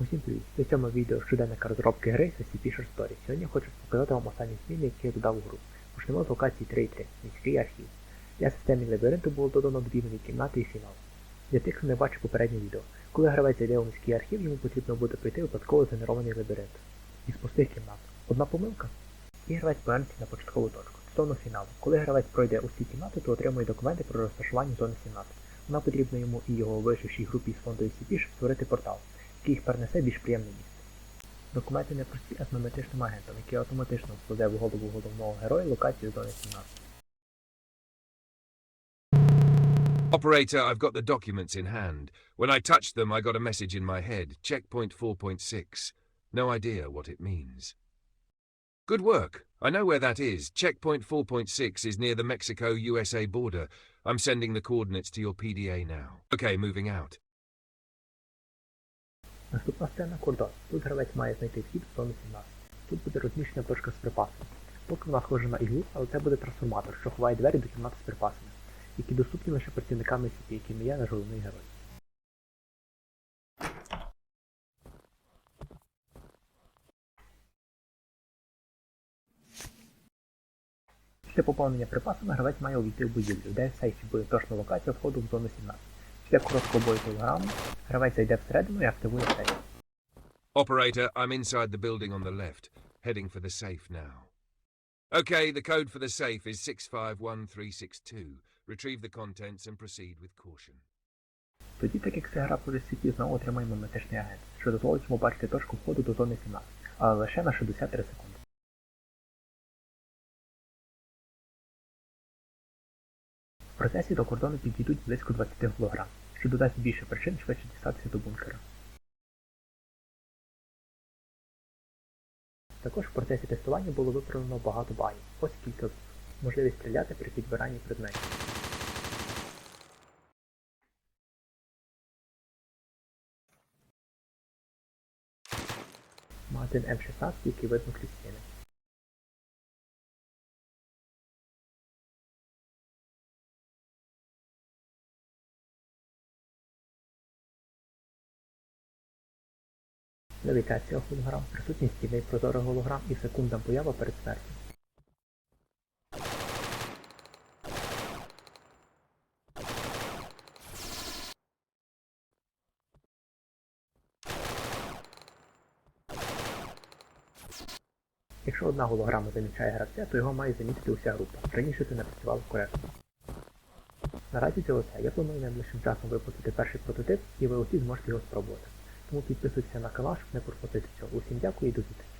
Усім привіт! На цьому відео щоденника розробки гри SCP Short Story. Сьогодні я хочу показати вам останні зміни, які я додав у гру. Почнемо з локації 3.3 міський архів. Для системи лабіринту було додано дві нові кімнати і фінал. Для тих, хто не бачив попереднє відео, коли гравець зайде у міський архів, йому потрібно буде пройти випадково згенерований лабіринт. Із пустих кімнат. Одна помилка, і гравець повернеться на початкову точку. Стосовно фіналу. Коли гравець пройде усі кімнати, то отримує документи про розташування зони кімнати. Вона потрібна йому і його вижившій групі з фонду SCP, щоб створити портал, їх перенесе в більш приємне місце. Документи не прості, а з метричним агентом, який автоматично вкладе в голову головного героя локацію зони кімнати. Operator, I've got the documents in hand. When I touched them, I got a message in my head. Checkpoint 4.6. No idea what it means. Good work. I know where that is. Checkpoint 4.6 is near the Mexico USA border. I'm sending the coordinates to your PDA now. Okay, moving out. Наступна сцена кордон. Тут гравець має знайти вхід в зону 17. Тут буде розміщена точка з припасами. Поки вона схожа на іглу, але це буде трансформатор, що ховає двері до кімнати з припасами, які доступні лише працівниками сіті, якими є наш головний герой. Після поповнення припасами гравець має увійти в будівлю, де в сейфі буде точна локація входу в зону 17. Після короткого бою телеграму гравець зайде всередину і активує сейф. Operator, I'm inside the building on the left, heading for the safe now. Okay, the code for the safe is 651362. Retrieve the contents and proceed with caution. Тоді, так як це гра по SCP, знову отримаємо метричний агент, що дозволить йому бачити точку входу до зони 17, але лише на 63 секунди. В процесі до кордону підійдуть близько 20 голограм, що додасть більше причин швидше дістатися до бункера. Також в процесі тестування було виправлено багато багів. Ось кілька можливість стріляти при підбиранні предметів. Магазин М16, який видно крізь стіни. Левітація голограм, присутність стіни прозорих голограм і секундна поява перед смертю. Якщо одна голограма замічає гравця, то його має замітити уся група. Раніше це не працювало коректно. Наразі це усе. Я планую найближчим часом випустити перший прототип, і ви усі зможете його спробувати. Тому підписуйся на канал, щоб не пропустити цього. Усім дякую і до зустрічі.